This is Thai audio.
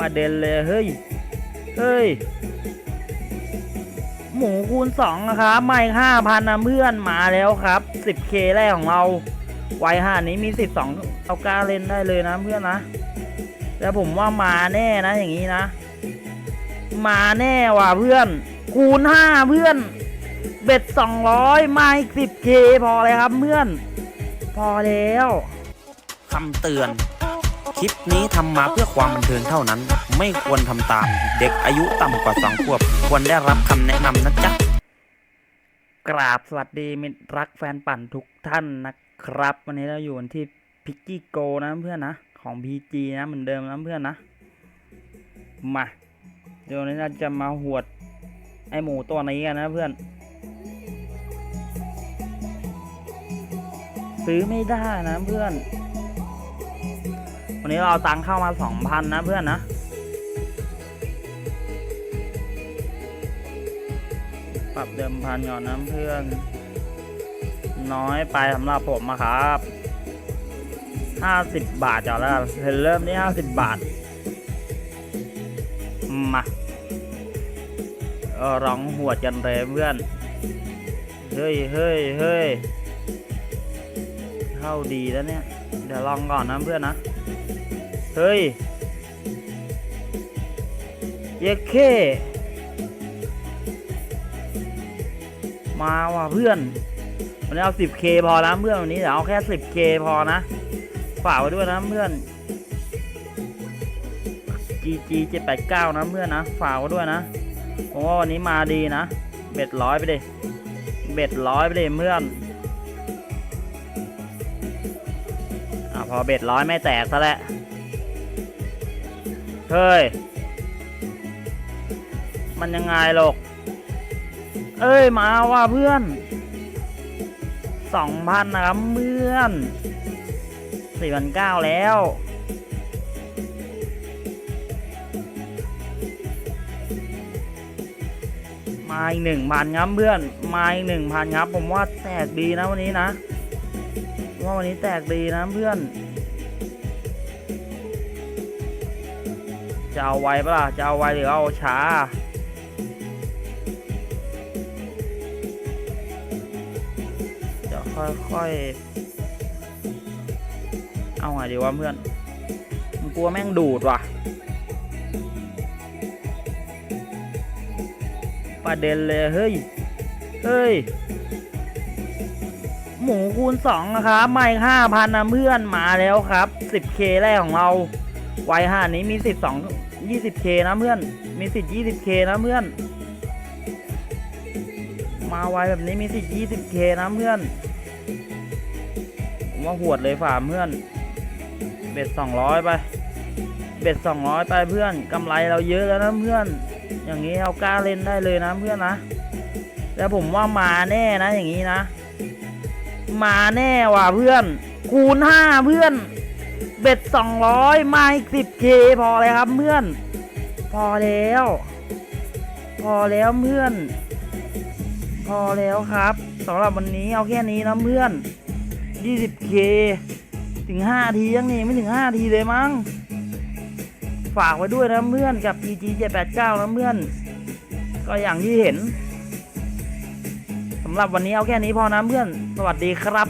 ประเด็นเลยเฮ้ย เฮ้ย หมูคูณสองนะครับไม่ห้าพันนะเพื่อนมาแล้วครับสิบเคแรกของเราไวห้านี้มีสิบสองเอากล้าเล่นได้เลยนะเพื่อนนะแล้วผมว่ามาแน่นะอย่างนี้นะ มาแน่ว่ะเพื่อน คูณห้าเพื่อน เบ็ดสองร้อยมาอีกสิบเคพอเลยครับเพื่อน พอแล้วคำเตือน คลิปนี้ทำมาเพื่อความบันเทิงเท่านั้น ไม่ควรทำตาม เด็กอายุต่ำกว่าสองขวบ ควรได้รับคำแนะนำนะจ๊ะ กราบสวัสดีมิตรรักแฟนปั่นทุกท่านนะครับ วันนี้เราอยู่กันที่พิกกี้โกนะเพื่อนนะ ของ PG นะเหมือนเดิมนะเพื่อนนะ มาเดี๋ยวนี้เราจะมาหวด ไอหมูตัวนี้กันนะเพื่อนซื้อไม่ได้นะเพื่อน วันนี้เราเอาตังค์เข้ามาสองพันนะเพื่อนนะปรับเดิมพันก่อนนะเพื่อน น้อยไปสำหรับผมอะครับห้าสิบบาทจอดแล้วกันเริ่มที่ห้าสิบบาท มาร้องหัวดกันเลยเพื่อน เฮ้ยเฮ้ยเฮ้ยเข้าดีแล้วเนี่ย เดี๋ยวลองก่อนนะเพื่อนนะ เฮ้ยเยเคมาว่ะเพื่อน วันนี้เอา 10k พอนะเพื่อนวันนี้เดี๋ยวเอาแค่ 10k พอนะ ฝากไว้ด้วยนะเพื่อน GG 789 นะเพื่อนนะ ฝากไว้ด้วยนะผมว่าวันนี้มาดีนะ เบ็ดร้อยไปดิ เบ็ดร้อยไปดิเพื่อนอะพอเบ็ดร้อยไม่แตกซะแล้ว เฮ้ย มันยังไงหรอก เอ้ย มาว่ะเพื่อน สองพันนะครับเพื่อนสี่พันเก้าแล้ว มาอีกหนึ่งพันครับเพื่อน มาอีกหนึ่งพันครับ ผมว่าแตกดีนะวันนี้นะ ว่าวันนี้แตกดีนะเพื่อน จะเอาไวปะล่ะ จะเอาไวหรือเอาช้า จะค่อยๆ เอาไงดีวะเพื่อนมันกลัวแม่งดูดว่ะ ประเด็นเลยเฮ้ย เฮ้ย หมูคูณสองนะครับไม่ห้าพันนะเพื่อนมาแล้วครับสิบเคแรกของเราไวห้านี้มีสิทธิ์สอง ยี่สิบเคนะเพื่อน มีสิทธิ์ยี่สิบเคนะเพื่อน มาไวแบบนี้มีสิทธิ์ยี่สิบเคนะเพื่อนผมว่าหวดเลยฝ่าเพื่อน เบ็ดสองร้อยไป เบ็ดสองร้อยไปเพื่อนกำไรเราเยอะแล้วนะเพื่อน อย่างนี้เรากล้าเล่นได้เลยนะเพื่อนนะแล้วผมว่ามาแน่นะอย่างนี้นะ มาแน่ว่ะเพื่อน คูณห้าเพื่อน เบ็ดสองร้อยมาอีกสิบเคพอเลยครับเพื่อน พอแล้ว พอแล้วเพื่อน พอแล้วครับสำหรับวันนี้เอาแค่นี้นะเพื่อน 20k ถึง5ทียังนี่ไม่ถึง5ทีเลยมั้งฝากไว้ด้วยนะเพื่อนกับ PG 789นะเพื่อน ก็อย่างที่เห็นสำหรับวันนี้เอาแค่นี้พอนะเพื่อน สวัสดีครับ